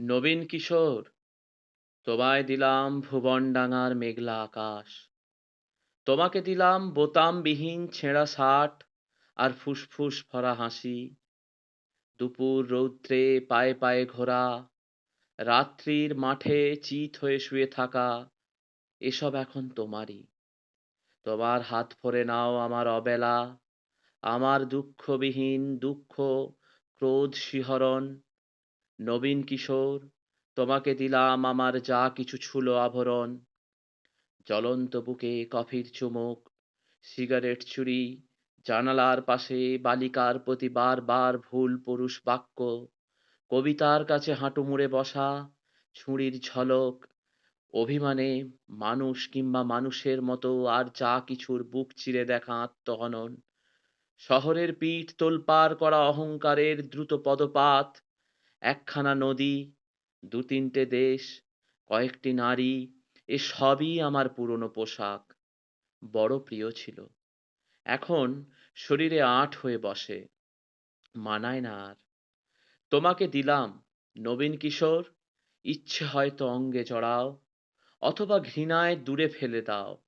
নবীন কিশোর, তোমায় দিলাম ভুবনডাঙার মেঘলা আকাশ। তোমাকে দিলাম বোতামবিহীন ছেঁড়া শার্ট আর ফুসফুস ভরা হাসি। দুপুর রৌদ্রে পায়ে পায়ে ঘোরা, রাত্রির মাঠে চিত হয়ে শুয়ে থাকা, এসব এখন তোমারই। তোমার হাত ভরে নাও আমার অবেলা, আমার দুঃখবিহীন দুঃখ, ক্রোধ শিহরণ নবীন কিশোর, তোমাকে দিলাম আমার যা কিছু ছিল আভরণ। জ্বলন্ত বুকে কফির চুমুক, সিগারেট চুরি, জানালার পাশে বালিকার প্রতি বারবার ভুল পুরুষ বাক্য, কবিতার কাছে হাঁটু মুড়ে বসা ছুরির ঝলক, অভিমানে মানুষ কিংবা মানুষের মতো আর যা কিছুর বুক চিরে দেখা আত্মহনন। শহরের পিঠ তোলপাড় করা অহংকারের দ্রুত পদপাত একখানা নদী দু তিনটে দেশ, কয়েকটি নারী, এ সবই আমার পুরনো পোশাক। বড় প্রিয় ছিল। এখন শরীরে আট হয়ে বসে। মানায় না আর। তোমাকে দিলাম, নবীন কিশোর, ইচ্ছে হয়তো অঙ্গে জড়াও, অথবা ঘৃণায় দূরে ফেলে দাও,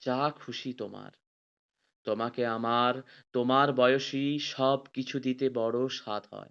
যা খুশি তোমার। তোমাকে আমার, তোমার বয়সী সব কিছু দিতে বড় স্বাদ হয়।